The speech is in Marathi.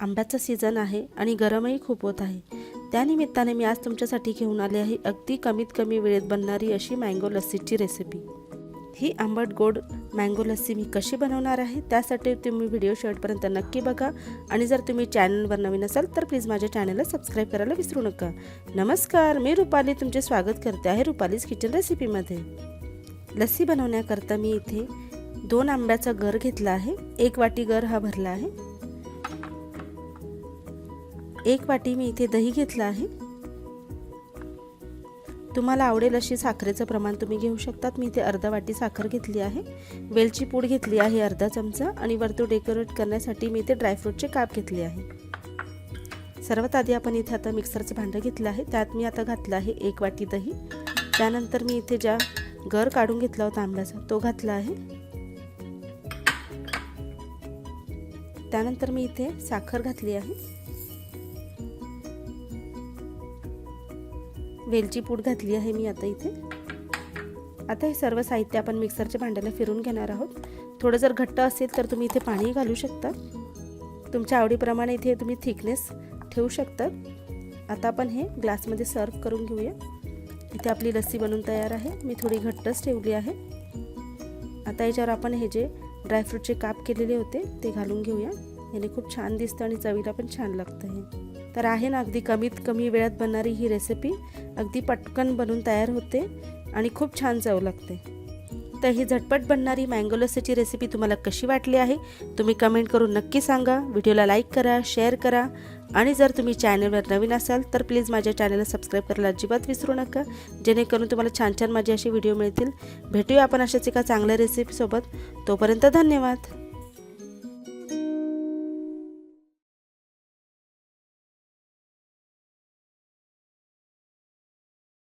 आंब्याचा सीझन आहे आणि गरमही खूप होत आहे. त्यानिमित्ताने मी आज तुमच्यासाठी घेऊन आले आहे अगदी कमीत कमी वेळेत बनणारी अशी मँगो लस्सीची रेसिपी ही आंबट गोड मँगो लस्सी मी कशी बनवणार आहे त्यासाठी तुम्ही व्हिडिओ शेवटपर्यंत नक्की बघा आणि जर तुम्ही चॅनलवर नवीन असाल तर प्लीज माझ्या चॅनलला सबस्क्राईब करायला विसरू नका. नमस्कार मी रुपाली तुमचे स्वागत करते आहे रुपालीज किचन रेसिपीमध्ये लस्सी बनवण्याकरता मी इथे दोन आंब्याचा गर घेतला आहे एक वाटी गर हा भरला आहे. एक वाटी मी इथे दही घेतलं आहे. तुम्हाला आवडेल अशी साखरेचं प्रमाण तुम्ही घेऊ शकतात. मी इथे अर्धा वाटी साखर घेतली आहे. वेलची पूड घेतली आहे अर्धा चमचा आणि वरतू डेकोरेट करण्यासाठी मी इथे ड्रायफ्रूटचे काप घेतले आहे. सर्वात आधी आपण इथे आता मिक्सरचं भांडं घेतलं आहे. त्यात मी आता घातलं आहे एक वाटी दही. त्यानंतर मी इथे ज्या गर काढून घेतला होता आंब्याचा तो घातला आहे. त्यानंतर मी इथे साखर घातली आहे. वेलची पूड घातली आहे मी आता इथे. आता हे सर्व साहित्य आपण मिक्सरच्या भांड्याला फिरून घेणार आहोत. थोडं जर घट्ट असेल तर तुम्ही इथे पाणी घालू शकता. तुमच्या आवडीप्रमाणे इथे तुम्ही थिकनेस ठेवू शकता. आता आपण हे ग्लासमध्ये सर्व करून घेऊया. इथे आपली लस्सी बनवून तयार आहे. मी थोडी घट्टच ठेवली आहे. आता याच्यावर आपण हे जे ड्रायफ्रूटचे काप केलेले होते ते घालून घेऊया. याने खूप छान दिसतं आणि चवीला पण छान लागतं हे. तर आहे ना अगदी कमीत कमी वेळात बनणारी ही रेसिपी अगदी पटकन बनून तयार होते आणि खूप छान चव लागते. तर ही झटपट बनणारी मँगो लस्सीची रेसिपी तुम्हाला कशी वाटली आहे तुम्ही कमेंट करून नक्की सांगा. व्हिडिओला लाईक करा शेअर करा आणि जर तुम्ही चॅनलवर नवीन असाल तर प्लीज माझ्या चॅनलला सबस्क्राईब करायला अजिबात विसरू नका. जेणेकरून तुम्हाला छान छान माझे असे व्हिडिओ मिळतील. भेटूया आपण अशाच एका चांगल्या रेसिपीसोबत तोपर्यंत धन्यवाद.